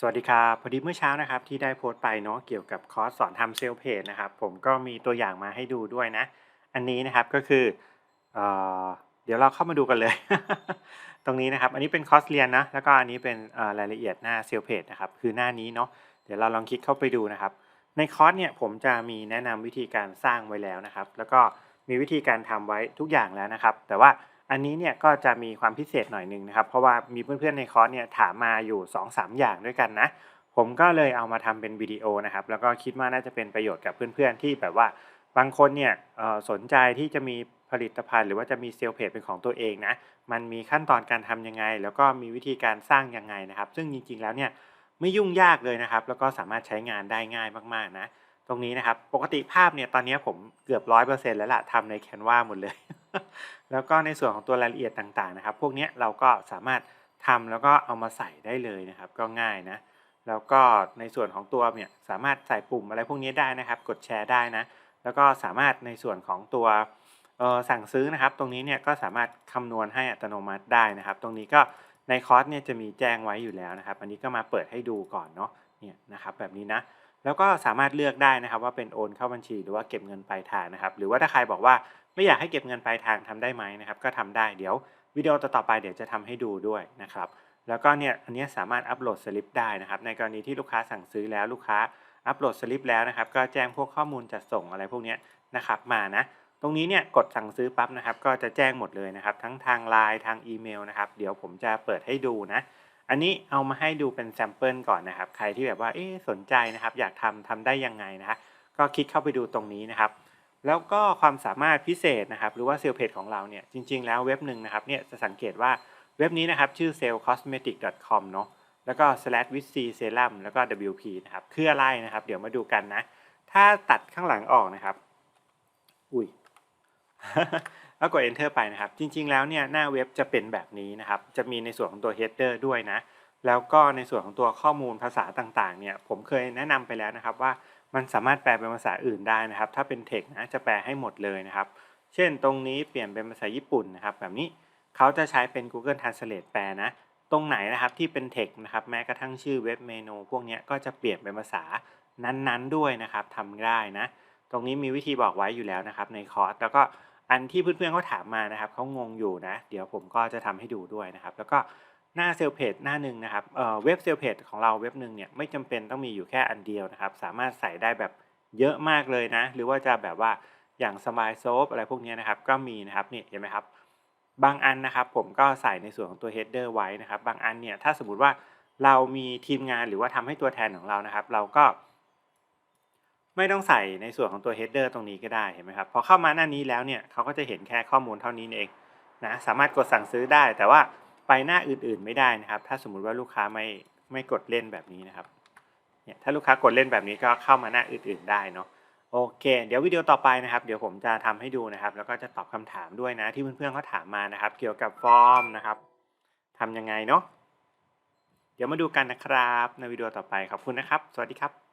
สวัสดีครับพอดีเมื่อเช้านะครับที่ได้โพสต์ไปเนาะเกี่ยวกับคอร์สสอนทำเซลล์เพจนะครับผมก็มีตัวอย่างมาให้ดูด้วยนะ อันนี้นะครับก็คือเอเดี๋ยวเราเข้ามาดูกันเลย ตรงนี้นะครับ อันนี้เป็นคอร์สเรียนนะแล้วก็อันนี้เป็นรายละเอียดหน้าเซลล์เพจนะครับคือหน้านี้เนาะเดี๋ยวเราลองคลิกเข้าไปดูนะครับ ในคอร์สเนี่ยผมจะมีแนะนำวิธีการสร้างไว้แล้วนะครับ แล้วก็มีวิธีการทำไว้ทุกอย่างแล้วนะครับ แต่ว่า อันนี้เนี่ยก็จะมีความพิเศษหน่อยหนึ่งนะครับ เพราะว่ามีเพื่อนๆในคอร์สเนี่ยถามมาอยู่ 2-3 อย่างด้วยกันนะผมก็เลยเอามาทำเป็นวิดีโอนะครับ แล้วก็คิดว่าน่าจะเป็นประโยชน์กับเพื่อนๆที่แบบว่าบางคนเนี่ยสนใจที่จะมีผลิตภัณฑ์ หรือว่าจะมีเซลล์เพจเป็นของตัวเองนะมันมีขั้นตอนการทำยังไง แล้วก็มีวิธีการสร้างยังไงนะครับ ซึ่งจริงๆแล้วเนี่ยไม่ยุ่งยากเลยนะครับ แล้วก็สามารถใช้งานได้ง่ายมากๆนะตรงนี้นะครับปกติภาพเนี่ยตอนนี้ผมเกือบร้อยเปอร์เซ็นต์แล้วล่ะทำใน Canva หมดเลย แล้วก็ในส่วนของตัวรายละเอียดต่างๆนะครับ พวกนี้เราก็สามารถทำแล้วก็เอามาใส่ได้เลยนะครับ ก็ง่ายนะแล้วก็ในส่วนของตัวเนี่ยสามารถใส่ปุ่มอะไรพวกนี้ได้นะครับ กดแชร์ได้นะ แล้วก็สามารถในส่วนของตัวสั่งซื้อนะครับ ตรงนี้เนี่ยก็สามารถคำนวณให้อัตโนมัติได้นะครับ ตรงนี้ก็ในคอร์สเนี่ยจะมีแจ้งไว้อยู่แล้วนะครับ อันนี้ก็มาเปิดให้ดูก่อนเนาะเนี่ยนะครับแบบนี้นะ แล้วก็สามารถเลือกได้นะครับว่าเป็นโอนเข้าบัญชีหรือว่าเก็บเงินปลายทางนะครับ หรือว่าถ้าใครบอกว่าไม่อยากให้เก็บเงินปลายทางทำได้ไหมนะครับ ก็ทำได้เดี๋ยววิดีโอต่อไปเดี๋ยวจะทำให้ดูด้วยนะครับ แล้วก็เนี่ยอันนี้สามารถอัปโหลดสลิปได้นะครับ ในกรณีที่ลูกค้าสั่งซื้อแล้วลูกค้าอัปโหลดสลิปแล้วนะครับ ก็แจ้งพวกข้อมูลจัดส่งอะไรพวกนี้นะครับมานะตรงนี้เนี่ยกดสั่งซื้อปั๊บนะครับ ก็จะแจ้งหมดเลยนะครับ ทั้งทางไลน์ทางอีเมลนะครับ เดี๋ยวผมจะเปิดให้ดูนะ อันนี้เอามาให้ดูเป็นแซมเปิลก่อนนะครับ ใครที่แบบว่าเอ๊สนใจนะครับ อยากทำทำได้ยังไงนะฮะก็คลิกเข้าไปดูตรงนี้นะครับ แล้วก็ความสามารถพิเศษนะครับ หรือว่าเซลล์เพจของเราเนี่ยจริง ๆ แล้วเว็บหนึ่งนะครับเนี่ยจะสังเกตว่าเว็บนี้นะครับชื่อ salescosmetic.com เนาะแล้วก็ slash with c serum แล้วก็ wp นะครับคืออะไรนะครับ เดี๋ยวมาดูกันนะ ถ้าตัดข้างหลังออกนะครับ อุ้ย แล้วกด enter ไปนะครับ จริง ๆ แล้วเนี่ยหน้าเว็บจะเป็นแบบนี้นะครับ จะมีในส่วนของตัว header ด้วยนะ แล้วก็ในส่วนของตัวข้อมูลภาษาต่างๆ เนี่ย ผมเคยแนะนำไปแล้วนะครับว่ามันสามารถแปลเป็นภาษาอื่นได้นะครับ ถ้าเป็น text นะจะแปลให้หมดเลยนะครับ เช่นตรงนี้เปลี่ยนเป็นภาษาญี่ปุ่นนะครับ แบบนี้เขาจะใช้เป็น Google Translate แปลนะ ตรงไหนนะครับที่เป็น text นะครับ แม้กระทั่งชื่อเว็บเมนู พวกเนี้ยก็จะเปลี่ยนเป็นภาษานั้นๆ ด้วยนะครับทำได้นะ ตรงนี้มีวิธีบอกไว้อยู่แล้วนะครับในคอร์ส แล้วก็ อันที่เพื่อนๆเขาถามมานะครับเขางงอยู่นะ เดี๋ยวผมก็จะทำให้ดูด้วยนะครับ แล้วก็หน้าเซลเพจหน้าหนึ่งนะครับเอ่อเว็บเซลเพจของเราเว็บหนึ่งเนี่ยไม่จำเป็นต้องมีอยู่แค่อันเดียวนะครับ สามารถใส่ได้แบบเยอะมากเลยนะ หรือว่าจะแบบว่าอย่างสมายโซฟอะไรพวกนี้นะครับก็มีนะครับนี่เห็นไหมครับ บางอันนะครับผมก็ใส่ในส่วนของตัว header ไว้นะครับ บางอันเนี่ยถ้าสมมติว่าเรามีทีมงานหรือว่าทำให้ตัวแทนของเรานะครับ เราก็ ไม่ต้องใส่ในส่วนของตัว header ตรงนี้ก็ได้เห็นไหมครับพอเข้ามาหน้านี้แล้วเนี่ยเขาก็จะเห็นแค่ข้อมูลเท่านี้เองนะสามารถกดสั่งซื้อได้ แต่ว่าไปหน้าอื่นๆไม่ได้นะครับ ถ้าสมมุติว่าลูกค้าไม่ไม่กดเล่นแบบนี้นะครับเนี่ยถ้าลูกค้ากดเล่นแบบนี้ก็เข้ามาหน้าอื่นๆได้เนาะโอเค เดี๋ยววิดีโอต่อไปนะครับ เดี๋ยวผมจะทำให้ดูนะครับ แล้วก็จะตอบคำถามด้วยนะ ที่เพื่อนๆเขาถามมานะครับ เกี่ยวกับฟอร์มนะครับทำยังไงเนาะเดี๋ยวมาดูกันนะครับ ในวิดีโอต่อไปขอบคุณนะครับ สวัสดีครับ